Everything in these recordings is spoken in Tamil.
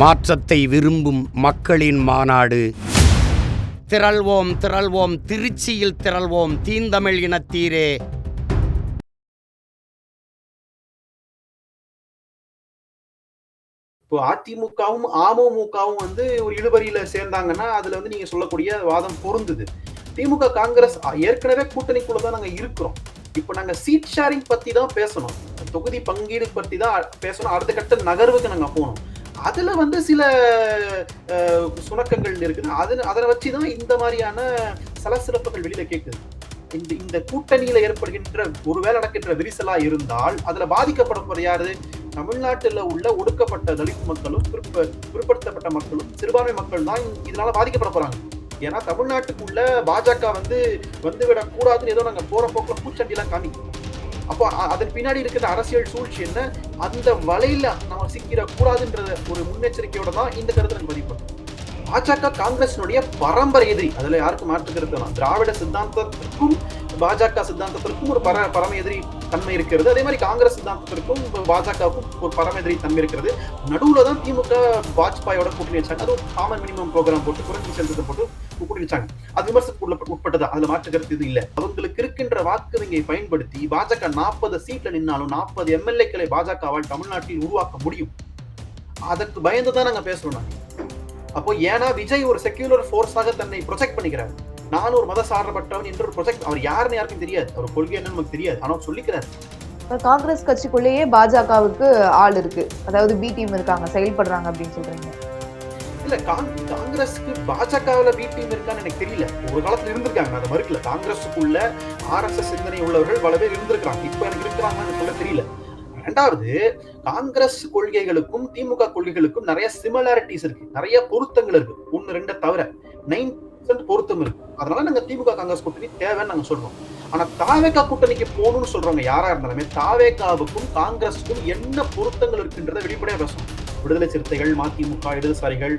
மாற்றத்தை விரும்பும் மக்களின் மாநாடு. திரள்வோம் திரள்வோம் திருச்சியில் திரள்வோம் தீந்தமிழ் இனத்தீரே. இப்போ அதிமுகவும் அமமுகவும் வந்து ஒரு இழுபறியில சேர்ந்தாங்கன்னா அதுல வந்து நீங்க சொல்லக்கூடிய வாதம் பொருந்துது. திமுக காங்கிரஸ் ஏற்கனவே கூட்டணிக்குள்ள தான் நாங்க இருக்கிறோம். இப்போ நாங்க சீட் ஷேரிங் பத்தி தான் பேசணும். தொகுதி பங்கீடு பத்தி தான் பேசணும். அடுத்த கட்ட நகர்வுக்கு நாங்க போகணும். அதுல வந்து சில சுணக்கங்கள் இருக்குது அது அதை வச்சு தான் இந்த மாதிரியான சலசிறப்புகள் வெளியில கேட்குது இந்த இந்த கூட்டணியில ஏற்படுகின்ற ஒருவேளை நடக்கின்ற விரிசலா இருந்தால் அதுல பாதிக்கப்படுவது யாரு? தமிழ்நாட்டில் உள்ள ஒடுக்கப்பட்ட தலித் மக்களும் பிற்ப பிற்படுத்தப்பட்ட மக்களும் சிறுபான்மை மக்கள் தான் இதனால பாதிக்கப்பட போறாங்க. ஏன்னா தமிழ்நாட்டுக்குள்ள பாஜக வந்து வந்துவிடக் கூடாதுன்னு ஏதோ நாங்க போற போக்குல பூச்சண்டி காமிக்கும் அப்போ அதன் பின்னாடி இருக்கிற அரசியல் சூழ்ச்சி என்ன? அந்த வலையில நம்ம சிக்கிடக்கூடாதுன்றத ஒரு முன்னெச்சரிக்கையோட தான் இந்த கருத்தை நாங்க பதிவு பாஜக காங்கிரசினுடைய பரம்பரை எதிரி. அதுல யாருக்கும் மாற்று கருத்து திராவிட சித்தாந்தத்திற்கும் பாஜக சித்தாந்தத்திற்கும் ஒரு பர பரம எதிரி தன்மை இருக்கிறது. அதே மாதிரி காங்கிரஸ் சித்தாந்தத்திற்கும் பாஜகவுக்கும் ஒரு பரம எதிரி தன்மை இருக்கிறது. நடுவுல தான் திமுக வாஜ்பாயோட கூட்டணி வச்சாங்க. அதுவும் காமன் மினிமம் ப்ரோக்ராம் போட்டு குறைஞ்சி செலுத்தத்தை போட்டு கூட்டணி வச்சாங்க. அது விமர்சனத்துக்கு உள்ள- உட்பட்டது. அதுல மாற்று கருத்து இது இல்ல. அவங்களுக்கு இருக்கின்ற வாக்கு பயன்படுத்தி பாஜக நாற்பது சீட்ல நின்னாலும் நாற்பது எம்எல்ஏக்களை பாஜகவால் தமிழ்நாட்டில் உருவாக்க முடியும். அதற்கு பயந்து தான் நாங்க பேசுறோம் நாங்க. அப்போ ஏன்னா விஜய் ஒரு செக்யூலர் ஃபோர்ஸாக தன்னை ப்ரொஜெக்ட் பண்ணிக்கிறார். நான் ஒரு மத சார்பட்டவன் என்று ஒரு ப்ரொஜெக்ட் அவர் யாருன்னு யாருக்கும் தெரியாது. அவர் கொள்கை என்னன்னு நமக்கு தெரியாது. ஆனா அவர் சொல்லிக்கிறார். காங்கிரஸ் கட்சிக்குள்ளேயே பாஜகவுக்கு ஆள் இருக்கு. அதாவது பி டீம் இருக்காங்க செயல்படுறாங்க அப்படின்னு சொல்றீங்க. இல்ல காங்- காங்கிரஸ்க்கு பாஜகவுல பி டீம் இருக்கான்னு எனக்கு தெரியல. ஒரு காலத்துல இருந்திருக்காங்க. நான் அதை மறுக்கல. காங்கிரஸுக்குள்ள ஆர்எஸ்எஸ் சிந்தனை உள்ளவர்கள் பல பேர் இருந்திருக்காங்க இப்ப எனக்கு இருக்கிறாங்கன்னு சொல்ல தெரியல. ரெண்டாவது காங்கிரஸ் கொள்கைகளுக்கும் திமுக கொள்கைகளுக்கும் நிறைய சிமிலாரிட்டிஸ் இருக்கு. நிறைய பொருத்தங்கள் இருக்கு. ஒன்னு ரெண்ட தவிர. நைன் பொருத்தம் இருக்கு. அதனால நாங்க திமுக காங்கிரஸ் கூட்டணி தேவைன்னு நாங்க சொல்றோம். ஆனா தாவேகா கூட்டணிக்கு போகணும்னு சொல்றவங்க யாரா இருந்தாலுமே தாவேகாவுக்கும் காங்கிரஸுக்கும் என்ன பொருத்தங்கள் இருக்குன்றதை வெளிப்படையா பேசணும். விடுதலை சிறுத்தைகள் மதிமுக இடதுசாரிகள்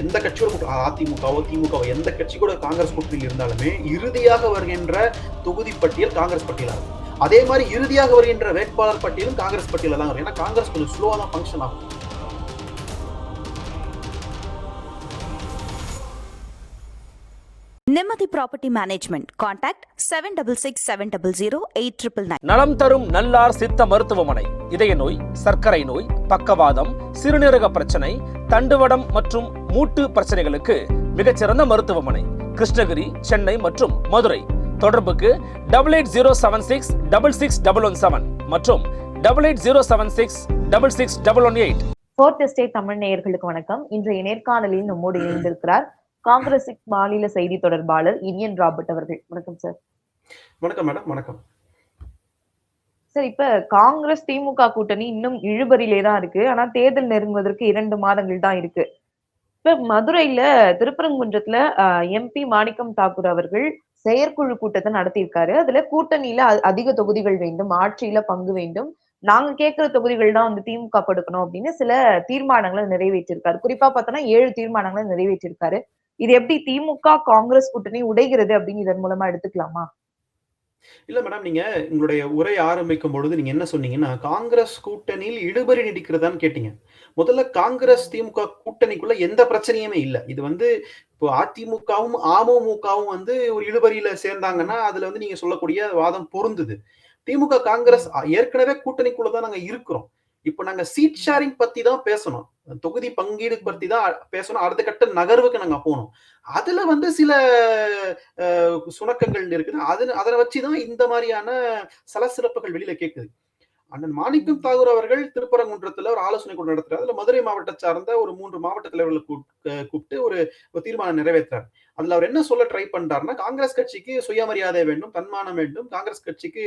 எந்த கட்சியோட அதிமுகவோ திமுகவோ எந்த கட்சி கூட காங்கிரஸ் கூட்டணியில் இருந்தாலுமே இறுதியாக வருகின்ற தொகுதி பட்டியல் காங்கிரஸ் பட்டியலாக இருக்கும். அதே மாதிரி இறுதியாக வருகின்ற வேட்பாளர் பட்டியலும் காங்கிரஸ் பட்டியலில் தான் வரும். ஏன்னா காங்கிரஸ் கொஞ்சம் ஸ்லோவாக தான் ஃபங்க்ஷன் ஆகும். Nimmathi property management. Contact seven double six seven double zero eight triple nine நலம் தரும் நல்லார் சித்த மருத்துவமனை. இதய நோய் சர்க்கரை நோய் பக்கவாதம் சிறுநீரக பிரச்சனை தண்டுவடம் மற்றும் மூட்டு பிரச்சனைகளுக்கு மிகச்சிறந்த மருத்துவமனை. கிருஷ்ணகிரி சென்னை மற்றும் மதுரை. தொடர்புக்கு double eight zero seven six double six double one seven மற்றும் double eight zero seven six double six double one eight fourth estate Tamil நேயர்களுக்கு வணக்கம். இன்றைய நேர்காணலில் நம்மோடு இணைந்திருக்கிறார் காங்கிரஸ் மாநில செய்தி தொடர்பாளர் இனியன் ராபர்ட் அவர்கள். வணக்கம் சார். வணக்கம் மேடம். வணக்கம். சார் இப்ப காங்கிரஸ் திமுக கூட்டணி இன்னும் இழுபறியிலே தான் இருக்கு. ஆனா தேர்தல் நெருங்குவதற்கு இரண்டு மாதங்கள் தான் இருக்கு. இப்ப மதுரையில திருப்பரங்குன்றத்துல எம்பி மாணிக்கம் தாக்கூர் அவர்கள் செயற்குழு கூட்டத்தை நடத்தியிருக்காரு. அதுல கூட்டணியில அதிக தொகுதிகள் வேண்டும் ஆட்சியில பங்கு வேண்டும். நாங்க கேட்கிற தொகுதிகள் தான் வந்து திமுக கொடுக்கணும் அப்படின்னு சில தீர்மானங்களை நிறைவேற்றிருக்காரு. குறிப்பா பார்த்தோம்னா ஏழு தீர்மானங்களை நிறைவேற்றிருக்காரு. இது எப்படி திமுக காங்கிரஸ் கூட்டணி உடைகிறது அப்படின்னு இதன் மூலமா எடுத்துக்கலாமா? இல்ல மேடம் நீங்க உங்களுடைய உரை ஆரம்பிக்கும் பொழுது நீங்க என்ன சொன்னீங்கன்னா காங்கிரஸ் கூட்டணியில் இழுபறி நீடிக்கிறதான்னு கேட்டீங்க. முதல்ல காங்கிரஸ் திமுக கூட்டணிக்குள்ள எந்த பிரச்சனையுமே இல்ல. இது வந்து இப்போ அதிமுகவும் அமமுகவும் வந்து ஒரு இழுபறியில சேர்ந்தாங்கன்னா அதுல வந்து நீங்க சொல்லக்கூடிய வாதம் பொருந்துது. திமுக காங்கிரஸ் ஏற்கனவே கூட்டணிக்குள்ள தான் நாங்க இருக்கிறோம். இப்போ நாங்க சீட் ஷேரிங் பத்தி தான் பேசணும். தொகுதி பங்கீடு பத்தி தான் பேசணும். அடுத்த கட்ட நகர்வுக்கு நாங்க போகணும். அதுல வந்து சில சுணக்கங்கள் இருக்குது. அது அதை வச்சுதான் இந்த மாதிரியான சலசிறப்புகள் வெளியில கேட்குது அண்ணன் மாணிக்கம் தாகூர் அவர்கள் திருப்பரங்குன்றத்துல ஒரு ஆலோசனை கூட்டம் நடத்துறாரு. அதுல மதுரை மாவட்ட சார்ந்த ஒரு மூன்று மாவட்ட தலைவர்களை கூப்பிட்டு ஒரு தீர்மானம் நிறைவேற்றுறாரு. அதுல அவர் என்ன சொல்ல ட்ரை பண்றாருன்னா காங்கிரஸ் கட்சிக்கு சுயமரியாதை வேண்டும் தன்மானம் வேண்டும். காங்கிரஸ் கட்சிக்கு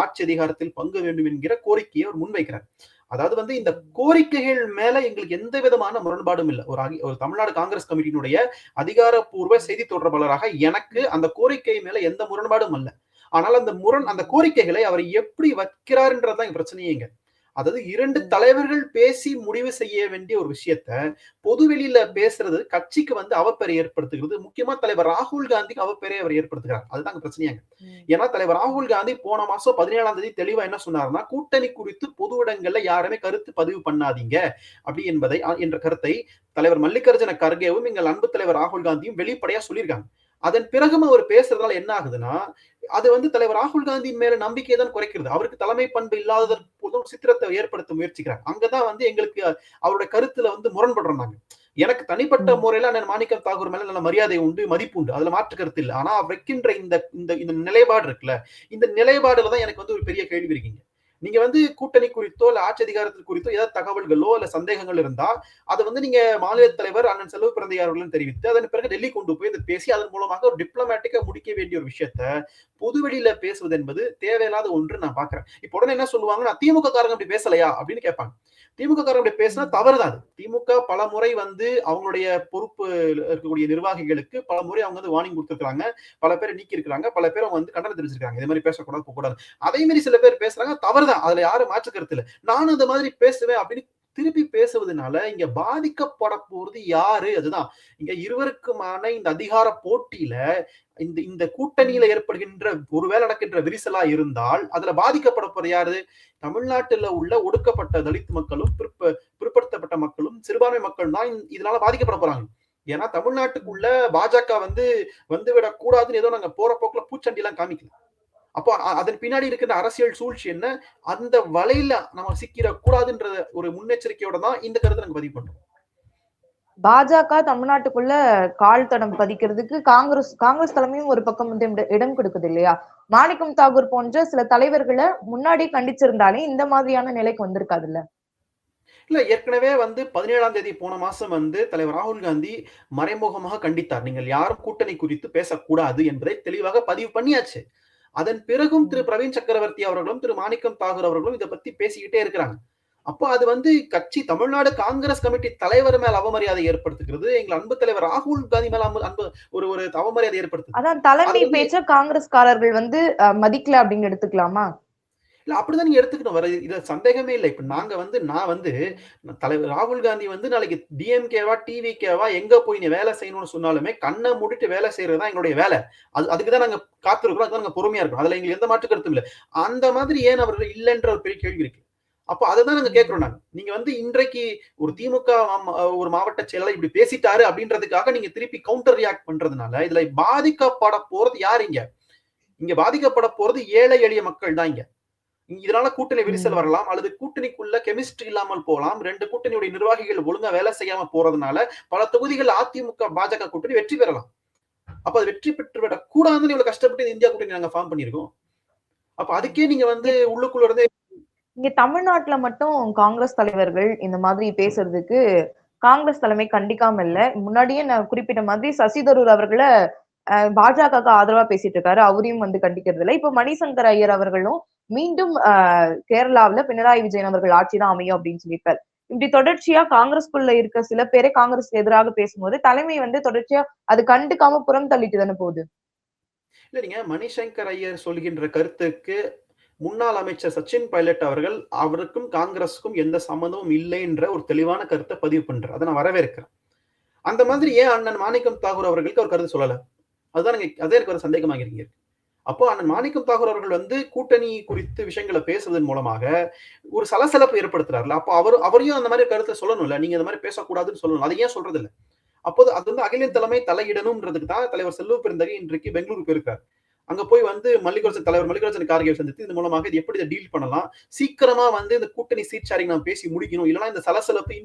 ஆட்சி அதிகாரத்தில் பங்கு வேண்டும் என்கிற கோரிக்கையை அவர் முன்வைக்கிறார். அதாவது வந்து இந்த கோரிக்கைகள் மேல எங்களுக்கு எந்த விதமான முரண்பாடும் இல்லை. ஒரு அகி- ஒரு தமிழ்நாடு காங்கிரஸ் கமிட்டியினுடைய அதிகாரப்பூர்வ செய்தி தொடர்பாளராக எனக்கு அந்த கோரிக்கை மேல எந்த முரண்பாடும் அல்ல ஆனால் அந்த முரண் அந்த கோரிக்கைகளை அவர் எப்படி வைக்கிறாருன்றதுதான் இங்க பிரச்சனையே அதாவது இரண்டு தலைவர்கள் பேசி முடிவு செய்ய வேண்டிய ஒரு விஷயத்த பொதுவெளியில பேசுறது கட்சிக்கு வந்து அவப்பெறை ஏற்படுத்துகிறது. முக்கியமா தலைவர் ராகுல் காந்திக்கு அவப்பெறை அவர் ஏற்படுத்துகிறார். அதுதான் பிரச்சனையாங்க. ஏன்னா தலைவர் ராகுல் காந்தி போன மாசம் பதினேழாம் தேதி தெளிவா என்ன சொன்னாருன்னா கூட்டணி குறித்து பொது இடங்கள்ல யாருமே கருத்து பதிவு பண்ணாதீங்க அப்படி என்பதை என்ற கருத்தை தலைவர் மல்லிகார்ஜுன கர்கேவும் எங்கள் அன்பு தலைவர் ராகுல் காந்தியும் வெளிப்படையா சொல்லியிருக்காங்க. அதன் பிறகும் அவர் பேசுறதால என்ன ஆகுதுன்னா அது வந்து தலைவர் ராகுல் காந்தி மேல நம்பிக்கையை தான் குறைக்கிறது. அவருக்கு தலைமை பண்பு இல்லாத போதும் சித்திரத்தை ஏற்படுத்த முயற்சிக்கிறார். அங்கதான் வந்து எங்களுக்கு அவருடைய கருத்துல வந்து முரண்படுறோம் நாங்க எனக்கு தனிப்பட்ட. முறையில அண்ணன் மாணிக்கம் தாகூர் மேல நல்ல மரியாதை உண்டு மதிப்பு உண்டு. அதுல மாற்று கருத்து இல்லை. ஆனா வைக்கின்ற இந்த இந்த இந்த நிலைப்பாடு இருக்குல்ல இந்த நிலைப்பாடுல தான் எனக்கு வந்து ஒரு பெரிய கேள்வி இருக்கீங்க. நீங்க வந்து கூட்டணி குறித்தோ இல்ல ஆட்சி அதிகாரத்தில் குறித்தோ ஏதாவது தகவல்களோ இல்ல சந்தேகங்கள் இருந்தா அதை வந்து நீங்க மாநில தலைவர் அண்ணன் செல்வ பிறந்தையார் தெரிவித்து அதன் பிறகு டெல்லி கொண்டு போய் இதை பேசி அதன் மூலமாக ஒரு டிப்ளமேட்டிக்கா முடிக்க வேண்டிய ஒரு விஷயத்த பொதுவெளியில பேசுவது என்பது தேவையில்லாத ஒன்று நான் பாக்குறேன் இப்ப உடனே என்ன சொல்லுவாங்க நான் திமுக காரங்க அப்படி பேசலையா? அப்படின்னு கேட்பாங்க. திமுக காரங்க அப்படி பேசினா தவறுதான் அது. திமுக பல முறை வந்து அவங்களுடைய பொறுப்பு இருக்கக்கூடிய நிர்வாகிகளுக்கு பல முறை அவங்க வந்து வார்னிங் கொடுத்துருக்காங்க பல பேர் நீக்கி இருக்கிறாங்க பல பேர் அவங்க வந்து கண்டனம் தெரிவிச்சிருக்காங்க. இதே மாதிரி பேசக்கூடாது போகக்கூடாது. அதே மாதிரி சில பேர் பேசுறாங்க தவறுதான். அதுல யாரும் மாற்றுக்கிறது இல்லை. நானும் அந்த மாதிரி பேசுவேன் அப்படின்னு திருப்பி பேசுவதனால இங்க பாதிக்கப்பட போறது யாரு? அதுதான். இங்க இருவருக்குமான இந்த அதிகார போட்டியில இந்த இந்த கூட்டணியில ஏற்படுகின்ற ஒருவேளை நடக்கின்ற விரிசலா இருந்தால் அதுல பாதிக்கப்பட போறது யாரு? தமிழ்நாட்டுல உள்ள ஒடுக்கப்பட்ட தலித் மக்களும் பிற்ப பிற்படுத்தப்பட்ட மக்களும் சிறுபான்மை மக்கள் தான் இதனால பாதிக்கப்பட போறாங்க. ஏன்னா தமிழ்நாட்டுக்குள்ள பாஜக வந்து வந்துவிடக் கூடாதுன்னு ஏதோ நாங்க போற போக்குல பூச்சண்டி எல்லாம் காமிக்கலாம் அப்போ அதன் பின்னாடி இருக்கிற அரசியல் சூழ்ச்சி என்ன? அந்த வலையில நம்ம சிக்கிட கூடாதுன்ற ஒரு முன்னெச்சரிக்கையோட தான் இந்த கருத்தை நாங்க பதிவு பண்றோம். பாஜக தமிழ்நாட்டுக்குள்ள கால் தடம் பதிக்கிறதுக்கு காங்கிரஸ் காங்கிரஸ் தலைமையும் ஒரு பக்கம் வந்து இட- இடம் கொடுக்குது இல்லையா? மாணிக்கம் தாகூர் போன்ற சில தலைவர்களை முன்னாடி கண்டிச்சிருந்தாலே இந்த மாதிரியான நிலைக்கு வந்திருக்காதுல்ல? இல்ல ஏற்கனவே வந்து பதினேழாம் தேதி போன மாசம் வந்து தலைவர் ராகுல் காந்தி மறைமுகமாக கண்டித்தார். நீங்கள் யாரும் கூட்டணி குறித்து பேசக்கூடாது என்பதை தெளிவாக பதிவு பண்ணியாச்சு. அதன் பிறகும் திரு பிரவீன் சக்கரவர்த்தி அவர்களும் திரு மாணிக்கம் தாகூர் அவர்களும் இதை பத்தி பேசிக்கிட்டே இருக்கிறாங்க. அப்போ அது வந்து கட்சி தமிழ்நாடு காங்கிரஸ் கமிட்டி தலைவர் மேல அவமரியாதை ஏற்படுத்துகிறது. எங்கள் அன்பு தலைவர் ராகுல் காந்தி மேல அன்பு- ஒரு ஒரு அவமரியாதை ஏற்படுத்துது. அதான் தலைமை பேச்ச காங்கிரஸ்காரர்கள் வந்து மதிக்கல அப்படின்னு எடுத்துக்கலாமா? இல்ல அப்படிதான் நீங்க எடுத்துக்கணும். வர இதுல சந்தேகமே இல்லை. இப்ப நாங்க வந்து நான் வந்து தலைவர் ராகுல் காந்தி வந்து நாளைக்கு டிஎம்கேவா டிவிகேவா எங்க போய் நீ வேலை செய்யணும்னு சொன்னாலுமே கண்ணை மூடிட்டு வேலை செய்யறதுதான் எங்களுடைய வேலை. அது அதுக்கு தான் நாங்க காத்திருக்கிறோம். அதுதான் நாங்க பொறுமையா இருக்கோம். அதுல எங்களுக்கு எந்த மாற்று கருத்தும் இல்லை. அந்த மாதிரி ஏன் அவர்கள் இல்லைன்ற ஒரு பெரிய கேள்வி இருக்கு. அப்போ அதை தான் நாங்க கேட்கிறோம் நாங்க. நீங்க வந்து இன்றைக்கு ஒரு திமுக ஒரு மாவட்ட செயலாளர் இப்படி பேசிட்டாரு அப்படின்றதுக்காக நீங்க திருப்பி கவுண்டர் ரியாக்ட் பண்றதுனால இதுல பாதிக்கப்பட போறது யார் இங்க? இங்க பாதிக்கப்பட போறது ஏழை எளிய மக்கள் தான் இங்க. இதனால கூட்டணி விரிசல். வரலாம். அல்லது கூட்டணிக்குள்ள கெமிஸ்ட்ரி இல்லாமல் போகலாம். ரெண்டு கூட்டணியுடைய நிர்வாகிகள் ஒழுங்கா வேலை செய்யாம போறதுனால பல தொகுதிகள் அதிமுக பாஜக கூட்டணி வெற்றி பெறலாம். அப்ப அது வெற்றி பெற்று விட கூடாதுன்னு இவ்வளவு கஷ்டப்பட்டு இந்த இந்தியா கூட்டணி நாங்க ஃபார்ம் பண்ணிருக்கோம் அப்ப அதுக்கே நீங்க வந்து உள்ளுக்குள்ள இருந்தே இங்க தமிழ்நாட்டுல மட்டும் காங்கிரஸ் தலைவர்கள் இந்த மாதிரி பேசுறதுக்கு காங்கிரஸ் தலைமை கண்டிக்காம இல்ல. முன்னாடியே நான் குறிப்பிட்ட மாதிரி சசி தரூர் அவர்களை அஹ், பாஜகவுக்கு ஆதரவா பேசிட்டு இருக்காரு. அவரையும் வந்து கண்டிக்கிறது இல்ல இப்ப மணிசங்கர் ஐயர் அவர்களும் மீண்டும் கேரளாவில் கேரளாவுல பினராயி விஜயன் அவர்கள் ஆட்சி தான் அமையும் அப்படின்னு சொல்லியிருக்காரு. இப்படி தொடர்ச்சியா காங்கிரஸ்குள்ள இருக்க சில பேரே காங்கிரஸ்க்கு எதிராக பேசும்போது தலைமை வந்து தொடர்ச்சியா அது கண்டுக்காம புறம் தள்ளிட்டு தானே போகுது? இல்ல நீங்க மணிசங்கர் ஐயர் சொல்கின்ற கருத்துக்கு முன்னாள் அமைச்சர் சச்சின் பைலட் அவர்கள் அவருக்கும் காங்கிரஸுக்கும் எந்த சம்மந்தமும் இல்லைன்ற ஒரு தெளிவான கருத்தை பதிவு பண்றார். அதை நான் வரவேற்கிறேன். அந்த மாதிரி ஏன் அண்ணன் மாணிக்கம் தாகூர் அவர்களுக்கு அவர் கருத்து சொல்லல? அதுதான் அதே எனக்கு ஒரு சந்தேகமாக இருக்கீங்க அப்போ அண்ணன் மாணிக்கம் தாகூர் அவர்கள் வந்து கூட்டணி குறித்து விஷயங்களை பேசுவதன் மூலமாக ஒரு சலசலப்பு ஏற்படுத்துறாருல அப்போ அவர் அவரையும் அந்த மாதிரி கருத்தை சொல்லணும்ல. நீங்க இந்த மாதிரி பேசக்கூடாதுன்னு சொல்லணும். அதை ஏன் சொல்றது அப்போது அது வந்து அகில தலைமை தலையிடணும்ன்றதுக்கு தான் தலைவர் செல்வ பெருந்தகை இன்றைக்கு பெங்களூரு போயிருக்கார். அங்க போய் வந்து மல்லிகார்ஜுன் தலைவர் மல்லிகார்ஜுன் கார்கே சந்தித்து இது மூலமாக இது எப்படி இதை டீல் பண்ணலாம்? சீக்கிரமா வந்து இந்த கூட்டணி சீட் ஷேரிங் பேசி முடிக்கணும். இல்லைன்னா இந்த சலசலப்பு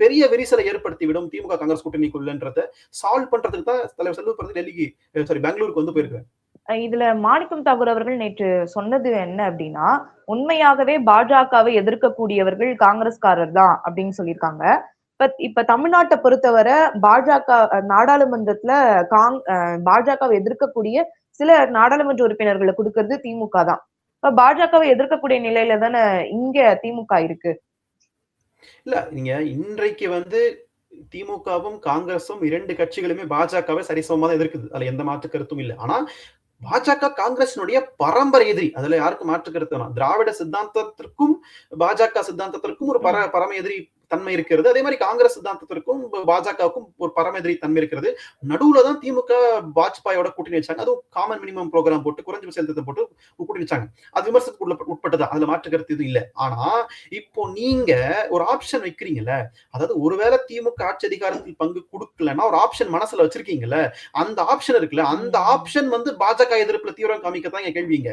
பெரிய விரிசலை ஏற்படுத்தி விடும் திமுக காங்கிரஸ் கூட்டணிக்குள்ளன்றத சால்வ் பண்றதுக்கு தான் தலைவர் செல்வ பெருந்தகை டெல்லிக்கு சாரி பெங்களூருக்கு வந்து போயிருக்காரு. இதுல மாணிக்கம் தாகூர் அவர்கள் நேற்று சொன்னது என்ன அப்படின்னா உண்மையாகவே பாஜகவை எதிர்க்கக்கூடியவர்கள் காங்கிரஸ்காரர் தான் அப்படின்னு சொல்லியிருக்காங்க. இப்ப இப்ப தமிழ்நாட்டை பொறுத்தவரை பாஜக நாடாளுமன்றத்துல காங் அஹ், பாஜகவை எதிர்க்கக்கூடிய சில நாடாளுமன்ற உறுப்பினர்களை கொடுக்கறது திமுக தான். இப்ப பாஜகவை எதிர்க்கக்கூடிய நிலையில தானே இங்க திமுக இருக்கு? இல்ல நீங்க இன்றைக்கு வந்து திமுகவும் காங்கிரஸும் இரண்டு கட்சிகளுமே பாஜகவை சரிசமமா தான் எதிர்க்குது. அதுல எந்த மாற்று கருத்தும் இல்லை. ஆனா பாஜக காங்கிரசினுடைய பரம்பரை எதிரி. அதுல யாருக்கும் மாற்று கருத்து திராவிட சித்தாந்தத்திற்கும் பாஜக சித்தாந்தத்திற்கும் ஒரு பர பரம எதிரி தன்மை இருக்கிறது. அதே மாதிரி காங்கிரஸ் சித்தாந்தத்திற்கும் பாஜகவுக்கும் ஒரு பரம எதிரி தன்மை இருக்கிறது. நடுவுல தான் திமுக வாஜ்பாயோட கூட்டணி வச்சாங்க. அதுவும் காமன் மினிமம் ப்ரோக்ராம் போட்டு குறைஞ்ச செலுத்தத்தை போட்டு கூட்டணி வச்சாங்க. அது விமர்சனத்துக்கு உட்பட்டதா. அதுல மாற்று கருத்து எதுவும் இல்ல. ஆனா இப்போ நீங்க ஒரு ஆப்ஷன் வைக்கிறீங்கல்ல அதாவது ஒருவேளை திமுக ஆட்சி அதிகாரத்தில் பங்கு கொடுக்கலன்னா ஒரு ஆப்ஷன் மனசுல வச்சிருக்கீங்கல்ல அந்த ஆப்ஷன் இருக்குல்ல அந்த ஆப்ஷன் வந்து பாஜக எதிர்ப்புல தீவிரம் காமிக்கத்தான் கேள்விங்க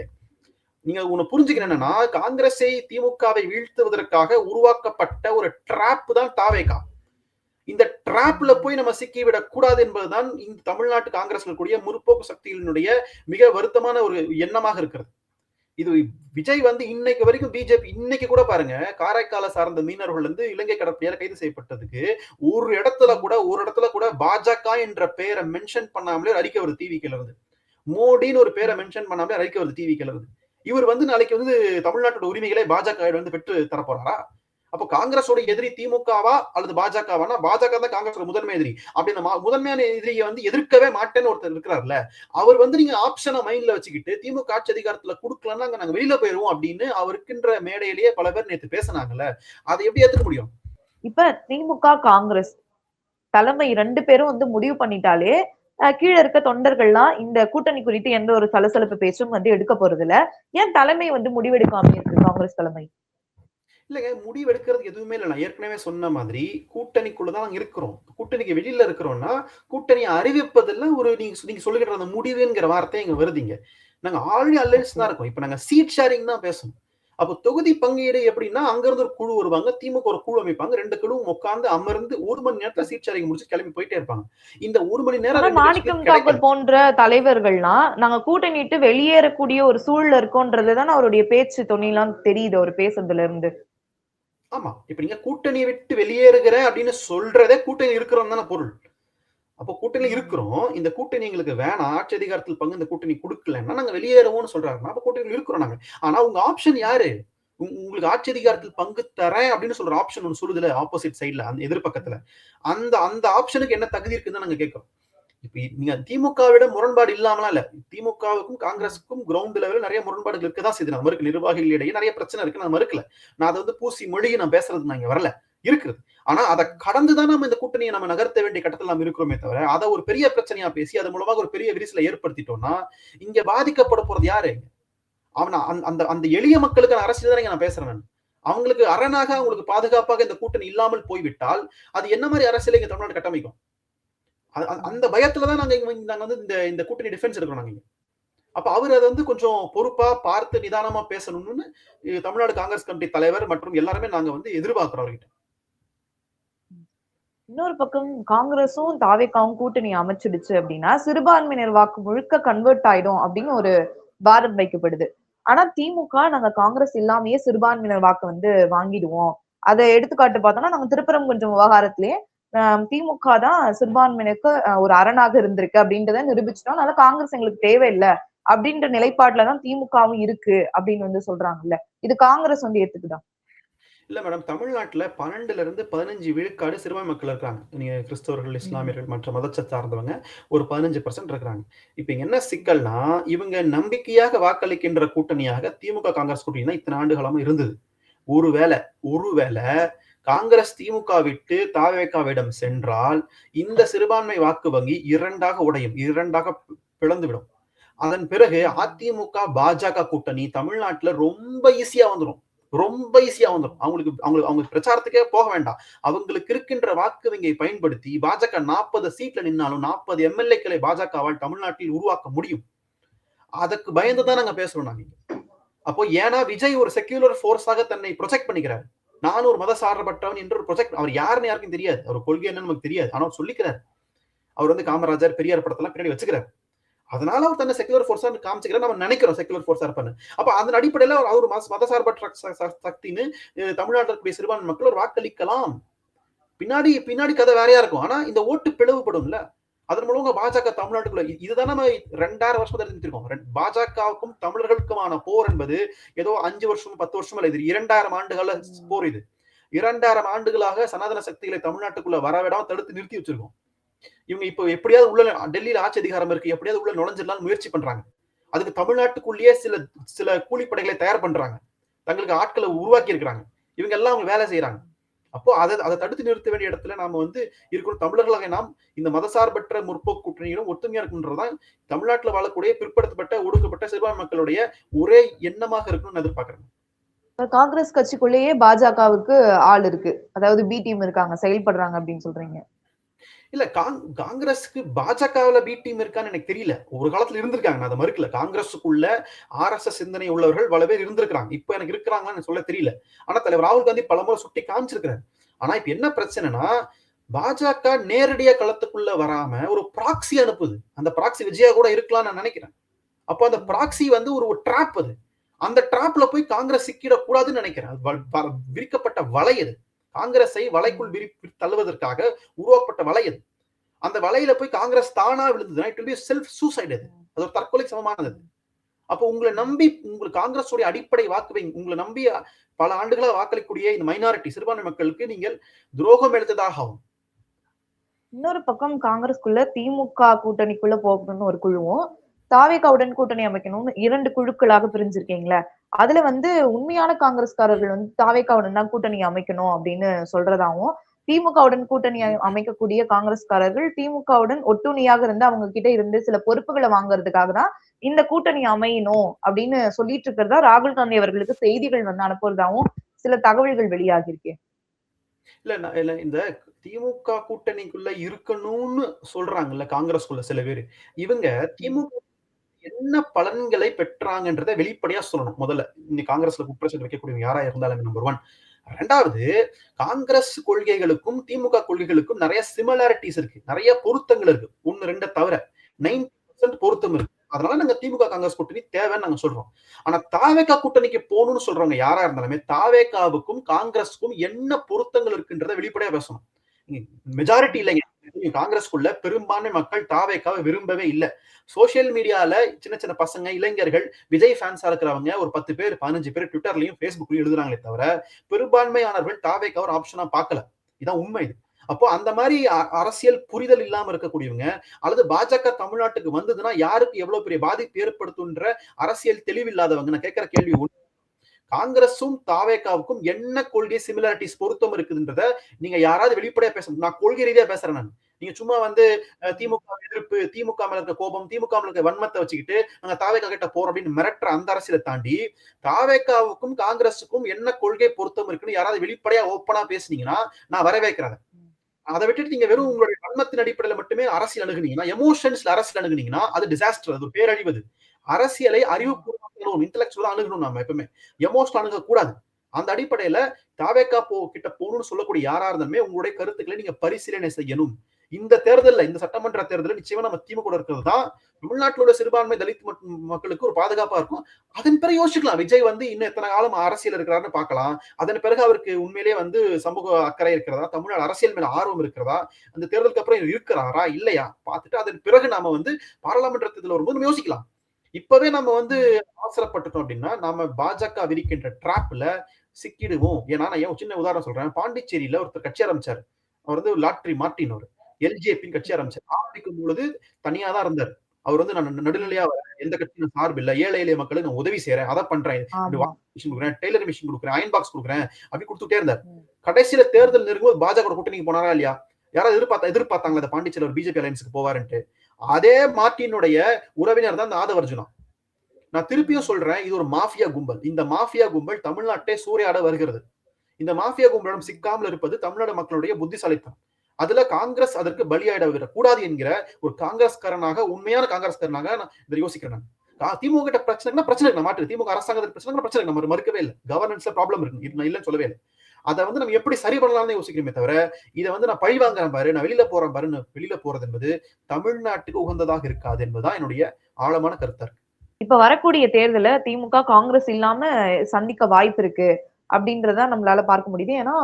நீங்க ஒண்ணு புரிஞ்சுக்கணும் என்னன்னா காங்கிரஸை திமுகவை வீழ்த்துவதற்காக உருவாக்கப்பட்ட ஒரு ட்ராப் தான் தாவேகா. இந்த டிராப்ல போய் நம்ம சிக்கிவிடக் கூடாது என்பதுதான் இந்த தமிழ்நாட்டு காங்கிரஸ்ல கூடிய முற்போக்கு சக்திகளினுடைய மிக வருத்தமான ஒரு எண்ணமாக இருக்கிறது. இது விஜய் வந்து இன்னைக்கு வரைக்கும் பிஜேபி இன்னைக்கு கூட பாருங்க காரைக்கால சார்ந்த மீனவர்கள் இருந்து இலங்கை கடற்படையால கைது செய்யப்பட்டதுக்கு ஒரு இடத்துல கூட ஒரு இடத்துல கூட பாஜக என்ற பெயரை மென்ஷன் பண்ணாமலே அறிக்கை வருது டிவி இருந்து மோடின்னு ஒரு பேரை மென்ஷன் பண்ணாமலே அறிக்கை வருது டிவி இருந்து இவர் வந்து நாளைக்கு வந்து தமிழ்நாட்டோட உரிமைகளை பாஜக வந்து பெற்று தரப்போறாரா? அப்போ காங்கிரஸோட எதிரி திமுகவா அல்லது பாஜகவானா? பாஜக தான் காங்கிரஸோட முதன்மை எதிரி. அப்படின்னு மா- முதன்மையான எதிரியை வந்து எதிர்க்கவே மாட்டேன்னு ஒருத்தர் இருக்கிறார்ல அவர் வந்து நீங்க ஆப்ஷனை மைண்ட்ல வச்சுக்கிட்டு திமுக ஆட்சி அதிகாரத்துல கொடுக்கலன்னா நாங்க வெளியில போயிருவோம் அப்படின்னு அவருக்குன்ற மேடையிலேயே பல பேர் நேற்று பேசினாங்கல்ல அதை எப்படி ஏத்துக்க முடியும்? இப்ப திமுக காங்கிரஸ் தலைமை ரெண்டு பேரும் வந்து முடிவு பண்ணிட்டாலே கீழே இருக்க தொண்டர்கள்லாம் இந்த கூட்டணி குறித்து எந்த ஒரு சலசலப்பு பேச்சும் வந்து எடுக்க போறது இல்ல ஏன் தலைமை வந்து முடிவெடுக்காம இருக்கு காங்கிரஸ் தலைமை? இல்லைங்க முடிவெடுக்கிறது எதுவுமே இல்லை. நான் ஏற்கனவே சொன்ன மாதிரி கூட்டணிக்குள்ளதான் இருக்கிறோம். கூட்டணிக்கு வெளியில இருக்கிறோம்னா கூட்டணியை அறிவிப்பதில் ஒரு நீங்க நீங்க சொல்லுகிற அந்த முடிவுங்கிற வார்த்தை இங்க வருதுங்க நாங்க ஆல்ரெடி அலைன்ஸ் தான் இருக்கோம். இப்ப நாங்க சீட் ஷேரிங் தான் பேசணும். அப்போ தொகுதி பங்கீடு எப்படின்னா அங்க இருந்து ஒரு குழு வருவாங்க. திமுக ஒரு குழு அமைப்பாங்க. ரெண்டு குழுவும் உட்கார்ந்து அமர்ந்து ஒரு மணி நேரத்துல சீட் ஷேரிங் முடிச்சு கிளம்பி போயிட்டே இருப்பாங்க. இந்த ஒரு மணி நேரம் மாணிக்கம். தாக்கூர் போன்ற தலைவர்கள்லாம் நாங்க கூட்டணிட்டு வெளியேறக்கூடிய ஒரு சூழல் இருக்கோன்றதுதானே அவருடைய பேச்சு தொனிலாம் தெரியுது அவர் பேசுறதுல இருந்து. ஆமா. இப்ப நீங்க கூட்டணியை விட்டு வெளியேறுகிற அப்படின்னு சொல்றதே கூட்டணி இருக்கிறோம் தானே பொருள். அப்போ கூட்டணி இருக்கிறோம். இந்த கூட்டணி எங்களுக்கு வேணாம். ஆட்சி அதிகாரத்தில் பங்கு இந்த கூட்டணி கொடுக்கலன்னா நாங்க வெளியேறவோம்னு சொல்றாருன்னா அப்ப கூட்டணி இருக்கிறோம் நாங்க. ஆனா உங்க ஆப்ஷன் யாரு? உங்களுக்கு ஆட்சி அதிகாரத்தில் பங்கு தரேன் அப்படின்னு சொல்ற ஆப்ஷன் ஒன்று சொல்லுதுல ஆப்போசிட் சைட்ல அந்த எதிர்பக்கத்துல. அந்த அந்த ஆப்ஷனுக்கு என்ன தகுதி இருக்குன்னு நாங்க கேட்கிறோம். இப்ப நீங்க திமுகவிட முரண்பாடு இல்லாமலாம் இல்ல. திமுகவுக்கும் காங்கிரஸுக்கும் கிரவுண்ட் லெவலில் நிறைய முரண்பாடுகள் இருக்கதான் செய்யுது. நான் மறுக்க நிர்வாகிகளிடையே நிறைய பிரச்சனை இருக்கு. நான் மறுக்கல. நான் அதை வந்து பூசி மொழியை நான் பேசுறது நான் இங்க வரல. இருக்குது ஆனா அதை கடந்துதான் நம்ம இந்த கூட்டணியை நம்ம நகர்த்த வேண்டிய கட்டத்தில் நாம் இருக்கிறோமே தவிர அதை ஒரு பெரிய பிரச்சனையா பேசி அது மூலமாக ஒரு பெரிய விரிசலை ஏற்படுத்திட்டோம்னா இங்க பாதிக்கப்பட போறது யாரு அவன் அந்த- அந்த அந்த எளிய மக்களுக்கான அரசியல் தான் நான் பேசுறேன் நான். அவங்களுக்கு அரணாக அவங்களுக்கு பாதுகாப்பாக இந்த கூட்டணி இல்லாமல் போய்விட்டால் அது என்ன மாதிரி அரசியலை இங்க தமிழ்நாடு கட்டமைக்கும்? அந்த பயத்துல தான் நாங்க இங்க- நாங்க வந்து இந்த இந்த கூட்டணி டிஃபென்ஸ் எடுக்கிறோம் நாங்க அப்ப அவர் அதை வந்து கொஞ்சம் பொறுப்பா பார்த்து நிதானமா பேசணும்னு தமிழ்நாடு காங்கிரஸ் கமிட்டி தலைவர் மற்றும் எல்லாருமே நாங்க வந்து எதிர்பார்க்கிறோம் அவர்கிட்ட. இன்னொரு பக்கம் காங்கிரஸும் தாவேக்காவும் கூட்டணி அமைச்சிடுச்சு அப்படின்னா சிறுபான்மையினர் வாக்கு முழுக்க கன்வெர்ட் ஆயிடும் அப்படின்னு ஒரு வாதம் வைக்கப்படுது. ஆனா திமுக நாங்க காங்கிரஸ் இல்லாமயே சிறுபான்மையினர் வாக்கு வந்து வாங்கிடுவோம். அதை எடுத்துக்காட்டு பார்த்தோம்னா நாங்க கொஞ்சம் விவகாரத்திலேயே ஆஹ், திமுக தான் சிறுபான்மையினருக்கு ஒரு அரணாக இருந்திருக்கு அப்படின்றத நிரூபிச்சிட்டோம். அதனால காங்கிரஸ் எங்களுக்கு தேவையில்லை அப்படின்ற நிலைப்பாட்டுலதான் திமுகவும் இருக்கு அப்படின்னு வந்து சொல்றாங்கல்ல. இது காங்கிரஸ் வந்து ஏத்துக்குதா? இல்ல மேடம் தமிழ்நாட்டுல பன்னெண்டுல இருந்து பதினஞ்சு விழுக்காடு சிறுபான்மை மக்கள் இருக்காங்க நீங்க கிறிஸ்தவர்கள் இஸ்லாமியர்கள் மற்ற மதத்தை சார்ந்தவங்க ஒரு பதினஞ்சு பர்சன்ட் இருக்கிறாங்க. இப்ப என்ன சிக்கல்னா இவங்க நம்பிக்கையாக வாக்களிக்கின்ற கூட்டணியாக திமுக காங்கிரஸ் கூட்டணி தான் இத்தனை ஆண்டுகாலமா இருந்தது. ஒருவேளை ஒருவேளை காங்கிரஸ் திமுக விட்டு தாவேக்காவிடம் சென்றால் இந்த சிறுபான்மை வாக்கு வங்கி இரண்டாக உடையும் இரண்டாக பிளந்துவிடும். அதன் பிறகு அதிமுக பாஜக கூட்டணி தமிழ்நாட்டுல ரொம்ப ஈஸியா வந்துடும் ரொம்ப ஈஸியா வந்துடும் அவங்களுக்கு அவங்களுக்கு அவங்க பிரச்சாரத்துக்கே போக வேண்டாம். அவங்களுக்கு இருக்கின்ற வாக்குவிங்க பயன்படுத்தி பாஜக நாற்பது சீட்ல நின்னாலும் நாற்பது எம்எல்ஏக்களை பாஜகவால் தமிழ்நாட்டில் உருவாக்க முடியும். அதுக்கு பயந்து தான் நாங்க பேசுறோம் நாங்க அப்போ ஏன்னா விஜய் ஒரு செக்யூலர் ஃபோர்ஸாக தன்னை ப்ரொஜெக்ட் பண்ணிக்கிறார். நான் ஒரு மத சார்பற்றவன் என்று ஒரு ப்ரொஜெக்ட் அவர் யாருன்னு யாருக்கும் தெரியாது. அவர் கொள்கை என்னன்னு நமக்கு தெரியாது. ஆனா சொல்லிக்கிறார். அவர் வந்து காமராஜர் பெரியார் படத்தெல்லாம் பின்னாடி வச்சுக்கிறார். அதனால அவர் தன்னை செக்குலர் ஃபோர்ஸா காமிச்சுக்கிறார் நம்ம நினைக்கிறோம் செக்குலர் ஃபோர்ஸா இருப்பான்னு அப்ப அதன் அடிப்படையில அவர் அவர் மத- மதசார்பற்ற சக்தின்னு தமிழ்நாட்டில் இருக்கக்கூடிய சிறுபான்மை மக்கள் ஒரு வாக்களிக்கலாம். பின்னாடி பின்னாடி கதை வேறையா இருக்கும். ஆனா இந்த ஓட்டு பிளவுபடும்ல. அதன் மூலமா பாஜக தமிழ்நாட்டுக்குள்ள இது- இதுதான் நம்ம ரெண்டாயிரம் வருஷம் தெரிஞ்சிருக்கோம் பாஜகவுக்கும் தமிழர்களுக்குமான போர் என்பது ஏதோ அஞ்சு வருஷம் பத்து வருஷம் இல்ல இது இரண்டாயிரம் ஆண்டுகள போர் இது. இரண்டாயிரம் ஆண்டுகளாக சனாதன சக்திகளை தமிழ்நாட்டுக்குள்ள வரவிடாம தடுத்து நிறுத்தி வச்சிருக்கோம். இவங்க இப்போ எப்படியாவது உள்ள டெல்லியில ஆட்சி அதிகாரம் இருக்கு எப்படியாவது உள்ள நுழைஞ்சிடலாம் முயற்சி பண்றாங்க. அதுக்கு தமிழ்நாட்டுக்குள்ளேயே சில சில கூலிப்படைகளை தயார் பண்றாங்க. தங்களுக்கு ஆட்களை உருவாக்கி இருக்கிறாங்க. இவங்க எல்லாம் அவங்க வேலை செய்யறாங்க அப்போ அதை அதை தடுத்து நிறுத்த வேண்டிய இடத்துல நாம வந்து இருக்கிற தமிழர்களாக நாம் இந்த மதசார்பற்ற முற்போக்கு கூட்டணியிலும் ஒத்துமையா இருக்குன்றதுதான் தமிழ்நாட்டில் வாழக்கூடிய பிற்படுத்தப்பட்ட ஒடுக்கப்பட்ட சிறுபான்மை மக்களுடைய ஒரே எண்ணமாக இருக்கணும்னு எதிர்பார்க்கறேன். காங்கிரஸ் கட்சிக்குள்ளேயே பாஜகவுக்கு ஆள் இருக்கு. அதாவது பி டீம் இருக்காங்க செயல்படுறாங்க அப்படின்னு சொல்றீங்க. இல்ல காங் காங்கிரஸுக்கு பாஜகவுல பி டீம் இருக்கான்னு எனக்கு தெரியல. ஒரு காலத்துல இருந்திருக்காங்க நான் அதை மறுக்கல. காங்கிரஸுக்குள்ள ஆர் எஸ் எஸ் சிந்தனை உள்ளவர்கள் பல பேர் இருந்திருக்காங்க இப்ப எனக்கு இருக்கிறாங்கன்னு எனக்கு சொல்ல தெரியல. ஆனா தலைவர் ராகுல் காந்தி பலமுறை சுட்டி காமிச்சிருக்கிறாரு. ஆனா இப்ப என்ன பிரச்சனைனா பாஜக நேரடியா களத்துக்குள்ள வராம ஒரு ப்ராக்சி அனுப்புது. அந்த ப்ராக்சி விஜயா கூட இருக்கலாம்னு நான் நினைக்கிறேன். அப்போ அந்த ப்ராக்சி வந்து ஒரு ட்ராப் அது. அந்த ட்ராப்ல போய் காங்கிரஸ் சிக்கிடக்கூடாதுன்னு நினைக்கிறேன். விரிக்கப்பட்ட வலை அது. காங்கிரஸை வலைக்குள் விரிப்பி தள்ளுவதற்காக உருவாக்கப்பட்ட வலை அது. அந்த வலையில போய் காங்கிரஸ் தானா விழுந்ததுன்னா இட் பி செல்ஃப் சூசைட் அது. அது ஒரு தற்கொலை சமமானது அப்போ உங்களை நம்பி உங்களுக்கு காங்கிரஸோட அடிப்படை வாக்கு வங்கி உங்களை நம்பி பல ஆண்டுகளாக வாக்களிக்கூடிய இந்த மைனாரிட்டி சிறுபான்மை மக்களுக்கு நீங்கள் துரோகம் எடுத்ததாகவும். ஆகும் இன்னொரு பக்கம் காங்கிரஸ்குள்ள திமுக கூட்டணிக்குள்ள போகணும்னு ஒரு குழுவும் தாவேகாவுடன் கூட்டணி அமைக்கணும்னு இரண்டு குழுக்களாக பிரிஞ்சிருக்கீங்களே அதுல வந்து உண்மையான காங்கிரஸ்காரர்கள் வந்து தாவேகாவுடன் தான் கூட்டணி அமைக்கணும் அப்படின்னு சொல்றதாவும் திமுகவுடன் கூட்டணி அமைக்கக்கூடிய காங்கிரஸ்காரர்கள் திமுகவுடன் ஒட்டுணியாக இருந்து அவங்க கிட்ட இருந்து சில பொறுப்புகளை வாங்குறதுக்காக தான் இந்த கூட்டணி அமையணும் அப்படின்னு சொல்லிட்டு இருக்கிறதா ராகுல் காந்தி அவர்களுக்கு செய்திகள் வந்து அனுப்புறதாவும் சில தகவல்கள் வெளியாகி இருக்கு இல்ல இல்ல இந்த திமுக கூட்டணிக்குள்ள இருக்கணும்னு சொல்றாங்கல்ல காங்கிரஸ்குள்ள சில பேர். இவங்க திமுக என்ன பலன்களை பெற்றாங்கன்றதை வெளிப்படையா சொல்லணும் முதல்ல. இன்னைக்கு காங்கிரஸ்ல குற்றச்சாட்டு வைக்கக்கூடிய யாரா இருந்தாலும் நம்பர் ஒன் ரெண்டாவது காங்கிரஸ் கொள்கைகளுக்கும் திமுக கொள்கைகளுக்கும் நிறைய சிமிலாரிட்டிஸ் இருக்கு. நிறைய பொருத்தங்கள் இருக்கு. ஒன்னு ரெண்டை தவிர நைன்டி பர்சன்ட் பொருத்தம் இருக்கு. அதனால நாங்க திமுக காங்கிரஸ் கூட்டணி தேவைன்னு நாங்க சொல்றோம். ஆனா தாவேகா கூட்டணிக்கு போகணும்னு சொல்றவங்க யாரா இருந்தாலுமே தாவேகாவுக்கும் காங்கிரஸுக்கும் என்ன பொருத்தங்கள் இருக்குன்றத வெளிப்படையா பேசணும். மெஜாரிட்டி இல்லைங்க. காங்கிரஸ்குள்ள பெரும்பான்மை மக்கள் தாவேக்காவை விரும்பவே இல்லை. சோசியல் மீடியால சின்ன சின்ன பசங்க இளைஞர்கள் விஜய் ஃபேன்ஸா இருக்கிறவங்க ஒரு பத்து பேர் பதினஞ்சு பேர் ட்விட்டர்லயும் ஃபேஸ்புக்லயும் எழுதுறாங்களே தவிர பெரும்பான்மையானவர்கள் தாவேக்கா ஒரு ஆப்ஷனா பார்க்கல. இதான் உண்மை இது. அப்போ அந்த மாதிரி அ- அரசியல் புரிதல் இல்லாம இருக்கக்கூடியவங்க அல்லது பாஜக தமிழ்நாட்டுக்கு வந்ததுன்னா யாருக்கு எவ்வளவு பெரிய பாதிப்பு ஏற்படுத்துன்ற அரசியல் தெளிவில்லாதவங்க? நான் கேட்கிற கேள்வி ஒன்று காங்கிரஸும் தாவேக்காவுக்கும் என்ன கொள்கை சிமிலாரிட்டிஸ் பொருத்தம் இருக்குதுன்றத நீங்க யாராவது வெளிப்படையா பேசணும் நான் கொள்கை ரீதியா பேசுறேன் நான். நீங்க சும்மா வந்து திமுக எதிர்ப்பு திமுக மேல இருக்க கோபம் திமுக மேல இருக்க வன்மத்தை வச்சுக்கிட்டு நாங்க தாவேக்கா கிட்ட போறோம் அப்படின்னு மிரட்டுற அந்த அரசியலை தாண்டி தாவேக்காவுக்கும் காங்கிரஸுக்கும் என்ன கொள்கை பொருத்தம் இருக்குன்னு யாராவது வெளிப்படையா ஓப்பனா பேசுனீங்கன்னா நான் வரவேற்கிறேன் அதை. விட்டுட்டு நீங்க வெறும் உங்களுடைய வன்மத்தின் அடிப்படையில மட்டுமே அரசியல் அணுகுனீங்கன்னா எமோஷன்ஸ்ல அரசியல் அணுகுனீங்கன்னா அது டிசாஸ்டர் அது பேரழிவது அரசியலை அறிவுபூர்வமாக இன்டலெக்சுவலா அணுகணும் நம்ம எப்பவுமே. எமோஷனல் அணுக கூடாது அந்த அடிப்படையில தாவேக்கா போ கிட்ட போகணும்னு சொல்லக்கூடிய யாரா இருந்தாலுமே உங்களுடைய கருத்துக்களை நீங்க பரிசீலனை செய்யணும். இந்த தேர்தலில் இந்த சட்டமன்ற தேர்தலில் நிச்சயமா நம்ம திமுக கூட இருக்கிறது தான். தமிழ்நாட்டில் உள்ள சிறுபான்மை தலித் மக்களுக்கு ஒரு பாதுகாப்பா இருக்கும். அதன் பிறகு யோசிக்கலாம் விஜய் வந்து இன்னும் எத்தனை காலம் அரசியல் இருக்கிறாருன்னு பார்க்கலாம். அதன் பிறகு அவருக்கு உண்மையிலேயே வந்து சமூக அக்கறை இருக்கிறதா? தமிழ்நாடு அரசியல் மேல ஆர்வம் இருக்கிறதா? அந்த தேர்தலுக்கு அப்புறம் இருக்கிறாரா? இல்லையா? பார்த்துட்டு அதன் பிறகு நாம வந்து பாராளுமன்ற தேர்தல் வரும்போது நம்ம யோசிக்கலாம். இப்பவே நம்ம வந்து அவசரப்பட்டுட்டோம் அப்படின்னா நாம பாஜக விரிக்கின்ற டிராப்ல சிக்கிடுவோம். ஏன்னா நான் ஏன் சின்ன உதாரணம் சொல்றேன். பாண்டிச்சேரியில ஒருத்தர் கட்சி ஆரம்பிச்சாரு. அவர் வந்து லாட்ரி மார்டின் அவர். எல்ஜேபின்னு கட்சி ஆரம்பிச்சார். ஆரம்பிக்கும் பொழுது தனியா தான் இருந்தார். அவர் வந்து நான் நடுநிலையா எந்த கட்சியும் சார்பு இல்ல. ஏழை எளிய மக்களுக்கு நான் உதவி செய்யறேன் அதை பண்றேன். மிஷின் கொடுக்குறேன் டெய்லர் மிஷின் கொடுக்குறேன் அயன் பாக்ஸ் கொடுக்குறேன் அப்படி கொடுத்துட்டே இருந்தார். கடைசியில தேர்தல் நெருங்கும்போது பாஜக கூட்டணிக்கு போனாரா இல்லையா? யாராவது எதிர்பார்த்தா எதிர்பார்த்தாங்களா இந்த பாண்டிச்சேரி ஒரு பிஜேபி அலையன்ஸுக்கு போவாருன்ட்டு? அதே மார்ட்டினுடைய உறவினர் தான் இந்த ஆதவர்ஜுனா நான் திருப்பியும் சொல்றேன் இது ஒரு மாஃபியா கும்பல். இந்த மாஃபியா கும்பல் தமிழ்நாட்டை சூறையாட வருகிறது. இந்த மாஃபியா கும்பலிடம் சிக்காமல் இருப்பது தமிழ்நாடு மக்களுடைய புத்திசாலித்தனம். அதுல காங்கிரஸ் அதற்கு பலியாயிட கூடாது என்கிற ஒரு காங்கிரஸ்காரனாக உண்மையான காங்கிரஸ்காரனாக நான் இதை யோசிக்கிறேன் நான். திமுக கிட்ட பிரச்சனைனா பிரச்சனை இருக்கு மாற்று திமுக அரசாங்கத்தில் பிரச்சனை பிரச்சனை நம்ம மறுக்கவே இல்லை. கவர்னன்ஸ்ல ப்ராப்ளம் இருக்கு. இது நான் இல்லைன்னு சொல்லவே இல்லை. அதை வந்து நம்ம எப்படி சரி பண்ணலாம்னு யோசிக்கிறோமே தவிர இதை வந்து நான் பழி வாங்குறேன் பாரு நான் வெளியில போறேன் பாரு வெளியில போறது என்பது தமிழ்நாட்டுக்கு உகந்ததாக இருக்காது என்பதுதான் என்னுடைய ஆழமான கருத்தா இருக்கு. இப்ப வரக்கூடிய தேர்தல திமுக காங்கிரஸ் இல்லாம சந்திக்க வாய்ப்பு இருக்கு அப்படின்றத நம்மளால பார்க்க முடியுது. ஏன்னா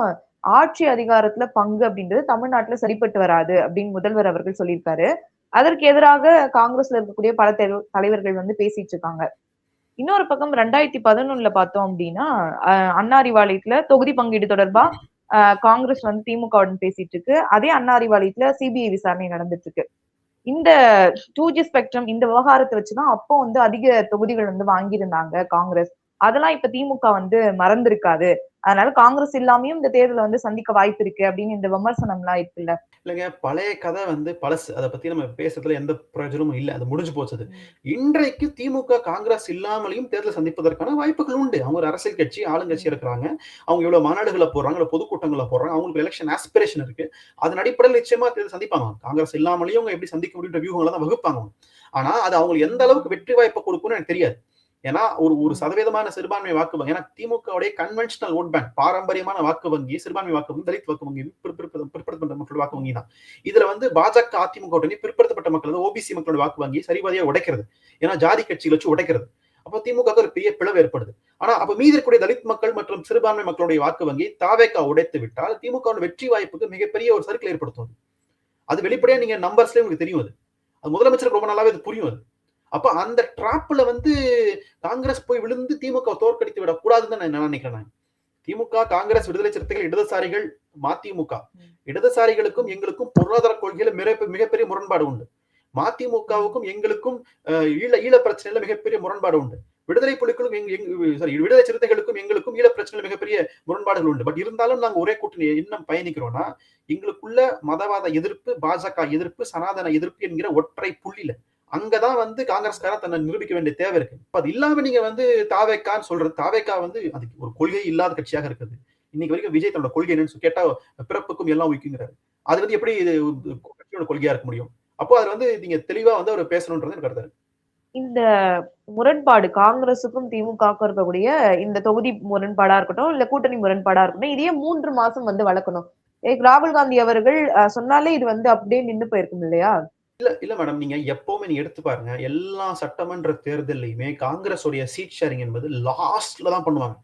ஆட்சி அதிகாரத்துல பங்கு அப்படின்றது தமிழ்நாட்டுல சரிப்பட்டு வராது அப்படின்னு முதல்வர் அவர்கள் சொல்லியிருக்காரு. அதற்கு எதிராக காங்கிரஸ்ல இருக்கக்கூடிய பல தலைவர்கள் வந்து பேசிட்டு இருக்காங்க. இன்னொரு பக்கம் ரெண்டாயிரத்தி பதினொன்னுல பார்த்தோம் அப்படின்னா அஹ், தொகுதி பங்கீடு தொடர்பா காங்கிரஸ் வந்து திமுகவுடன் பேசிட்டு இருக்கு. அதே அண்ணாரிவாளையத்துல சிபிஐ விசாரணை நடந்துட்டு இருக்கு. இந்த டூ ஜி ஸ்பெக்ட்ரம் இந்த விவகாரத்தை வச்சுதான் அப்போ வந்து அதிக தொகுதிகள் வந்து வாங்கியிருந்தாங்க காங்கிரஸ். அதெல்லாம் இப்ப திமுக வந்து மறந்திருக்காது. அதனால காங்கிரஸ் இல்லாமையும் இந்த தேர்தலை வந்து சந்திக்க வாய்ப்பு இருக்கு அப்படின்னு இந்த விமர்சனம் எல்லாம் இருக்குல்ல. இல்லைங்க பழைய கதை வந்து பழசு. அதை பத்தி நம்ம பேசுறதுல எந்த பிரயோஜனமும் இல்லை. அது முடிஞ்சு போச்சது இன்றைக்கு திமுக காங்கிரஸ் இல்லாமலையும் தேர்தல் சந்திப்பதற்கான வாய்ப்புகள் உண்டு. அவங்க ஒரு அரசியல் கட்சி ஆளுங்கட்சி இருக்கிறாங்க. அவங்க இவ்வளவு மாநாடுகளை போடுறாங்க இவ்வளவு பொதுக்கூட்டங்களை போடுறாங்க. அவங்களுக்கு எலெக்ஷன் ஆஸ்பிரேஷன் இருக்கு. அதன் அடிப்படையில் நிச்சயமா தேர்தல் சந்திப்பாங்க. காங்கிரஸ் இல்லாமலேயும் அவங்க எப்படி சந்திக்க முடியுன்ற வியூகங்களை தான் வகுப்பாங்க. ஆனா அது அவங்களுக்கு எந்த அளவுக்கு வெற்றி வாய்ப்பை கொடுக்கும்னு எனக்கு தெரியாது. ஏன்னா ஒரு ஒரு சதவீதமான சிறுபான்மை வாக்கு வங்கி ஏன்னா திமுகவுடைய கன்வென்ஷனல் ஓட் பேங்க் பாரம்பரியமான வாக்கு வங்கி சிறுபான்மை வாக்கு வங்கி தலித் வாக்கு வங்கி பிற்படுத்த- பிற்படுத்தப்பட்ட மக்கள் வாக்கு வங்கி தான். இதுல வந்து பாஜக அதிமுக கூட்டணி பிற்படுத்தப்பட்ட மக்கள் ஓபிசி மக்களோட வாக்கு வங்கி சரிபாதியா உடைக்கிறது. ஏன்னா ஜாதி கட்சிகள் வச்சு உடைக்கிறது. அப்போ திமுக ஒரு பெரிய பிளவு ஏற்படுது. ஆனா அப்ப மீதி இருக்கக்கூடிய தலித் மக்கள் மற்றும் சிறுபான்மை மக்களுடைய வாக்கு வங்கி தாவேக்கா உடைத்து விட்டால் திமுக வெற்றி வாய்ப்புக்கு மிகப்பெரிய ஒரு சர்க்கிள் ஏற்படுத்தும் அது. வெளிப்படையா நீங்க நம்பர்ஸ்லயே உங்களுக்கு தெரியும் அது. அது முதலமைச்சருக்கு ரொம்ப நல்லாவே அது புரியும் அது. அப்ப அந்த டிராப்ல வந்து காங்கிரஸ் போய் விழுந்து திமுக தோற்கடித்து விடக்கூடாதுன்னு தான் நான் நினைக்கிறேன் நான். திமுக காங்கிரஸ் விடுதலை சிறுத்தைகள் இடதுசாரிகள் மதிமுக. இடதுசாரிகளுக்கும் எங்களுக்கும் பொருளாதார கொள்கையில மிக மிகப்பெரிய முரண்பாடு உண்டு. மதிமுகவுக்கும் எங்களுக்கும் ஈழ ஈழ பிரச்சனையில மிகப்பெரிய முரண்பாடு உண்டு. விடுதலை புலிகளுக்கும் எங்க- sorry, விடுதலை சிறுத்தைகளுக்கும் எங்களுக்கும் ஈழ பிரச்சனையில மிகப்பெரிய முரண்பாடுகள் உண்டு. பட் இருந்தாலும் நாங்க ஒரே கூட்டணி இன்னும் பயணிக்கிறோம்னா எங்களுக்குள்ள மதவாத எதிர்ப்பு பாஜக எதிர்ப்பு சனாதன எதிர்ப்பு என்கிற ஒற்றை புள்ளியில அங்கதான் வந்து காங்கிரஸ்காரன் தன்னை நிரூபிக்க வேண்டிய தேவை இருக்கு. இப்ப அது இல்லாம நீங்க வந்து தாவேக்கான்னு சொல்றது தாவேக்கா வந்து அதுக்கு ஒரு கொள்கை இல்லாத கட்சியாக இருக்குது. இன்னைக்கு வரைக்கும் விஜய் தன்னோட கொள்கை என்னன்னு கேட்டா பிறப்புக்கும் எல்லாம் உயிக்குங்கிறாரு அது வந்து எப்படி இது கட்சியோட கொள்கையா இருக்க முடியும்? அப்போ அது வந்து நீங்க தெளிவா வந்து அவர் பேசணும்ன்றது எனக்கு கருத்து இந்த முரண்பாடு காங்கிரசுக்கும் திமுகவுக்கும் இருக்கக்கூடிய இந்த தொகுதி முரண்பாடா இருக்கட்டும் இல்ல கூட்டணி முரண்பாடா இருக்கட்டும் இதையே மூன்று மாசம் வந்து வளர்க்கணும். ஏ, ராகுல் காந்தி அவர்கள் சொன்னாலே இது வந்து அப்படியே நின்று போயிருக்கும் இல்லையா? இல்ல இல்ல மேடம் நீங்க எப்பவுமே நீங்க எடுத்து பாருங்க எல்லா சட்டமன்ற தேர்தல்லையுமே காங்கிரஸோடைய சீட் ஷேரிங் என்பது லாஸ்ட்ல தான் பண்ணுவாங்க.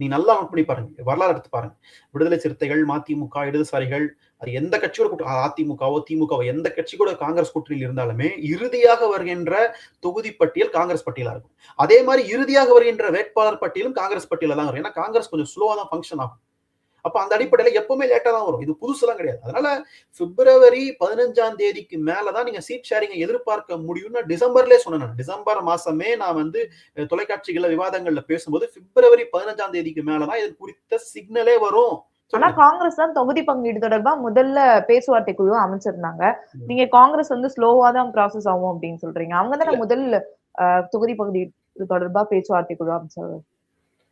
நீ நல்லா நோட் பண்ணி பாருங்க வரலாறு எடுத்து பாருங்க. விடுதலை சிறுத்தைகள் மதிமுக இடதுசாரிகள் அது எந்த கட்சியோட கூட்ட அதிமுகவோ திமுகவோ எந்த கட்சி கூட காங்கிரஸ் கூட்டணியில் இருந்தாலுமே இறுதியாக வருகின்ற தொகுதி பட்டியல் காங்கிரஸ் பட்டியலா இருக்கும். அதே மாதிரி இறுதியாக வருகின்ற வேட்பாளர் பட்டியலும் காங்கிரஸ் பட்டியல தான் வரும். ஏன்னா காங்கிரஸ் கொஞ்சம் ஸ்லோவா தான் ஃபங்க்ஷன் ஆகும். அப்ப அந்த அடிப்படையில எப்பவுமே லேட்டா தான் வரும். இது புதுசுலாம் கிடையாது. அதனால பிப்ரவரி பதினஞ்சாம் தேதிக்கு மேலதான் நீங்க சீட் ஷேரிங்கை எதிர்பார்க்க முடியும்னு டிசம்பர்லயே சொன்னேன். டிசம்பர் மாசமே நான் வந்து தொலைக்காட்சிகள்ல விவாதங்கள்ல பேசும்போது பிப்ரவரி பதினஞ்சாம் தேதிக்கு மேலதான் இது குறித்த சிக்னலே வரும். ஆனா. காங்கிரஸ் தான் தொகுதி பங்கீடு தொடர்பா முதல்ல பேச்சுவார்த்தை குழு அமைச்சிருந்தாங்க. நீங்க காங்கிரஸ் வந்து ஸ்லோவா தான் ப்ராசஸ் ஆகும் அப்படின்னு சொல்றீங்க. அவங்க தானே முதல் தொகுதி பங்கீடு தொடர்பா பேச்சுவார்த்தை குழு அமைச்சாங்க.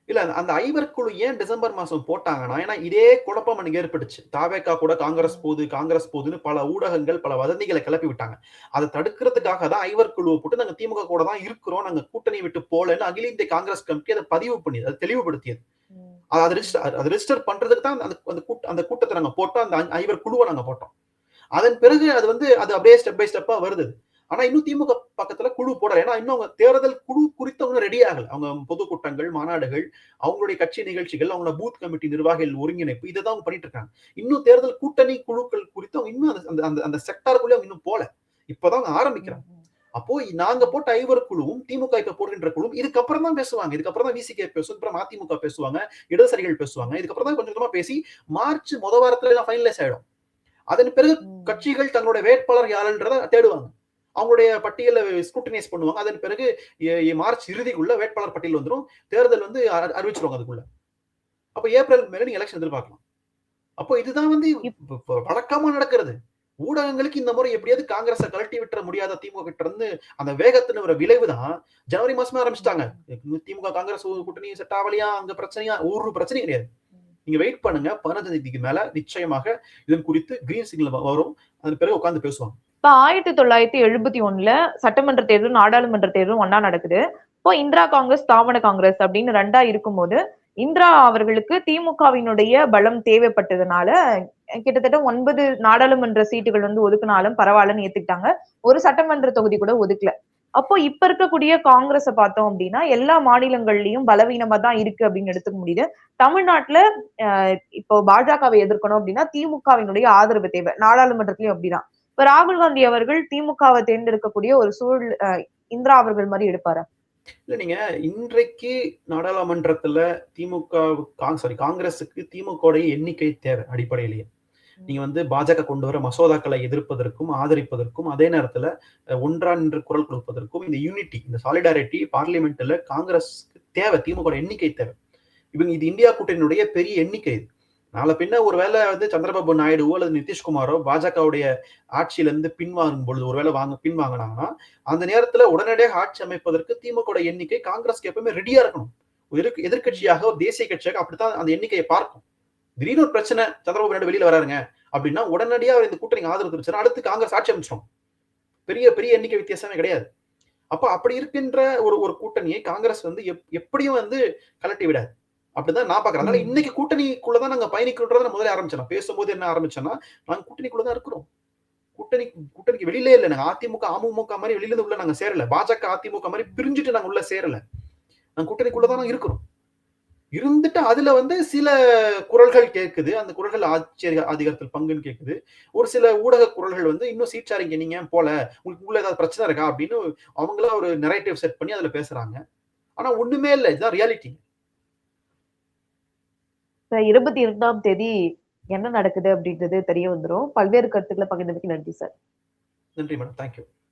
இல்ல அந்த- ஐவர் குழு ஏன் டிசம்பர் மாசம் போட்டாங்கன்னா ஏன்னா இதே குழப்பம் எனக்கு ஏற்பட்டுச்சு. தாவேக்கா கூட காங்கிரஸ் போகுது காங்கிரஸ் போகுதுன்னு பல ஊடகங்கள் பல வதந்திகளை கிளப்பி விட்டாங்க. அதை தடுக்கிறதுக்காக தான் ஐவர் குழுவை போட்டு நாங்க திமுக கூட தான் இருக்கிறோம். நாங்க கூட்டணி விட்டு போலன்னு அகில இந்திய காங்கிரஸ் கமிட்டி அதை பதிவு பண்ணி அதை தெளிவுபடுத்தியது. அது- ரெஜிஸ்டர் அது ரெஜிஸ்டர் பண்றதுக்கு தான் அந்த அந்த கூட்ட அந்த கூட்டத்தை நாங்க போட்டோம். அந்த ஐவர் குழுவை நாங்க போட்டோம். அதன் பிறகு அது வந்து அது அப்படியே ஸ்டெப் பை ஸ்டெப்பா வருது. ஆனா இன்னும் திமுக பக்கத்துல குழு போடல. ஏன்னா இன்னும் அவங்க தேர்தல் குழு குறித்து அவங்க ரெடி ஆகல. அவங்க பொதுக்கூட்டங்கள் மாநாடுகள் அவங்களுடைய கட்சி நிகழ்ச்சிகள் அவங்களோட பூத் கமிட்டி நிர்வாகிகள் ஒருங்கிணைப்பு இதை தான் அவங்க பண்ணிட்டு இருக்காங்க. இன்னும் தேர்தல் கூட்டணி குழுக்கள் குறித்து அவங்க இன்னும் அந்த- அந்த அந்த செக்டாருக்குள்ளே அவங்க இன்னும் போல. இப்பதான் அவங்க ஆரம்பிக்கிறாங்க. அப்போ நாங்க போட்ட ஐவர் குழுவும் திமுக இப்ப போடுகின்ற குழுவும் இதுக்கப்புறம் தான் பேசுவாங்க. இதுக்கப்புறம் தான் விசிகே பேசும் அப்புறம் அதிமுக பேசுவாங்க இடதுசாரிகள் பேசுவாங்க. இதுக்கப்புறம் தான் கொஞ்சம் கொஞ்சமா பேசி மார்ச் முத வாரத்துல எல்லாம் ஃபைனலைஸ் ஆயிடும். அதன் பிறகு கட்சிகள் தங்களுடைய வேட்பாளர் யாருன்றத தேடுவாங்க. அவங்களுடைய பட்டியலை ஸ்க்ரூட்டனைஸ் பண்ணுவாங்க. அதன் பிறகு மார்ச் இறுதிக்குள்ள வேட்பாளர் பட்டியல் வந்துரும். தேர்தல் வந்து அறிவிச்சிருவாங்க அதுக்குள்ள. அப்ப ஏப்ரல் மேல நீங்க எலெக்ஷன் எதிர்பார்க்கலாம். அப்போ இதுதான் வந்து வழக்கமா நடக்கிறது. ஊடகங்களுக்கு இந்த முறை எப்படியாவது காங்கிரஸை கழட்டி விட்டுற முடியாத திமுக கிட்ட இருந்து அந்த வேகத்தின் ஒரு விளைவு தான் ஜனவரி மாசமே ஆரம்பிச்சிட்டாங்க. திமுக காங்கிரஸ் கூட்டணி செட் ஆகலையா அங்க பிரச்சனையா ஒரு பிரச்சனையும் கிடையாது. நீங்க வெயிட் பண்ணுங்க. பதினஞ்சாம் தேதிக்கு மேல நிச்சயமாக இதன் குறித்து கிரீன் சிக்னல் வரும். அதன் பிறகு உட்கார்ந்து பேசுவாங்க. இப்ப ஆயிரத்தி தொள்ளாயிரத்தி எழுபத்தி ஒண்ணுல சட்டமன்ற தேர்தல் நாடாளுமன்ற தேர்தலும் ஒன்னா நடக்குது. இப்போ இந்திரா காங்கிரஸ் தாமன காங்கிரஸ் அப்படின்னு ரெண்டா இருக்கும்போது இந்திரா அவர்களுக்கு திமுகவினுடைய பலம் தேவைப்பட்டதுனால கிட்டத்தட்ட ஒன்பது நாடாளுமன்ற சீட்டுகள் வந்து ஒதுக்குனாலும் பரவாயில்லன்னு ஏத்துக்கிட்டாங்க. ஒரு சட்டமன்ற தொகுதி கூட ஒதுக்கல. அப்போ இப்ப இருக்கக்கூடிய காங்கிரஸை பார்த்தோம் அப்படின்னா எல்லா மாநிலங்கள்லயும் பலவீனமா தான் இருக்கு அப்படின்னு எடுத்துக்க முடியுது. தமிழ்நாட்டுல இப்போ பாஜகவை எதிர்க்கணும் அப்படின்னா திமுகவினுடைய ஆதரவு தேவை. நாடாளுமன்றத்திலயும் அப்படிதான். இப்ப ராகுல் காந்தி அவர்கள் திமுகவை தேர்ந்தெடுக்கக்கூடிய ஒரு சூழல் இந்திரா அவர்கள் மாதிரி எடுப்பாரா? இல்ல நீங்க இன்றைக்கு நாடாளுமன்றத்துல திமுக சாரி காங்கிரஸுக்கு திமுக எண்ணிக்கை தேவை அடிப்படையிலேயே. நீங்க வந்து பாஜக கொண்டு வர மசோதாக்களை எதிர்ப்பதற்கும் ஆதரிப்பதற்கும் அதே நேரத்துல ஒன்றா நின்று குரல் கொடுப்பதற்கும் இந்த யூனிட்டி இந்த சாலிடாரிட்டி பார்லிமெண்ட்ல காங்கிரஸ்க்கு தேவை திமுக எண்ணிக்கை தேவை. இவங்க இது இந்தியா கூட்டணியினுடைய பெரிய எண்ணிக்கை இது. நாளை பின்ன ஒருவேளை வந்து சந்திரபாபு நாயுடுவோ அல்லது நிதிஷ்குமாரோ பாஜகவுடைய ஆட்சியில இருந்து பின்வாங்கும் பொழுது ஒருவேளை வாங்க பின்வாங்கினாங்கன்னா அந்த நேரத்துல உடனடியாக ஆட்சி அமைப்பதற்கு திமுக எண்ணிக்கை காங்கிரஸ்க்கு எப்பவுமே ரெடியா இருக்கணும். ஒரு எதிர்க்க- எதிர்க்கட்சியாக ஒரு தேசிய கட்சியாக அப்படித்தான் அந்த எண்ணிக்கையை பார்க்கும். திடீர்னு ஒரு பிரச்சனை சந்திரபாபு நாயுடு வெளியில வராருங்க அப்படின்னா உடனடியா அவர் இந்த கூட்டணி ஆதரவு தெரிவிச்சாரு அடுத்து காங்கிரஸ் ஆட்சி அமைச்சிடும் பெரிய பெரிய எண்ணிக்கை வித்தியாசமே கிடையாது. அப்ப அப்படி இருக்கின்ற ஒரு ஒரு கூட்டணியை காங்கிரஸ் வந்து எப்- எப்படியும் வந்து கலட்டி விடாது. அப்படிதான் நான் பாக்குறேன் அதனால இன்னைக்கு கூட்டணிக்குள்ளதான் நாங்க பயணிக்கின்றத நான் முதல்ல ஆரம்பிச்சோம் பேசும்போது என்ன ஆரம்பிச்சோம்னா நாங்க கூட்டணிக்குள்ளதான் இருக்கிறோம். கூட்டணி கூட்டணிக்கு வெளியிலே இல்லை. நாங்க அதிமுக அமமுக மாதிரி வெளியில இருந்து உள்ள நாங்க சேரல. பாஜக அதிமுக மாதிரி பிரிஞ்சுட்டு நாங்க உள்ள சேரல. நாங்க கூட்டணிக்குள்ளதான் நாங்க இருக்கிறோம். இருந்துட்டு அதுல வந்து சில குரல்கள் கேட்குது அந்த குரல்கள் ஆட்சி அதிகாரத்தில் பங்குன்னு கேட்குது ஒரு சில ஊடக குரல்கள் வந்து இன்னும் சீட் ஷேரிங் நீங்க போல? உங்களுக்கு உள்ள ஏதாவது பிரச்சனை இருக்கா? அப்படின்னு அவங்களா ஒரு நெரேட்டிவ் செட் பண்ணி அதுல பேசுறாங்க. ஆனா ஒண்ணுமே இல்லை. இதுதான் ரியாலிட்டி இருபத்தி இரண்டாம் தேதி என்ன நடக்குது அப்படின்றது தெரிய வந்துரும். பல்வேறு கருத்துக்களை பகிர்ந்ததுக்கு நன்றி சார். நன்றி மேடம். தேங்க்யூ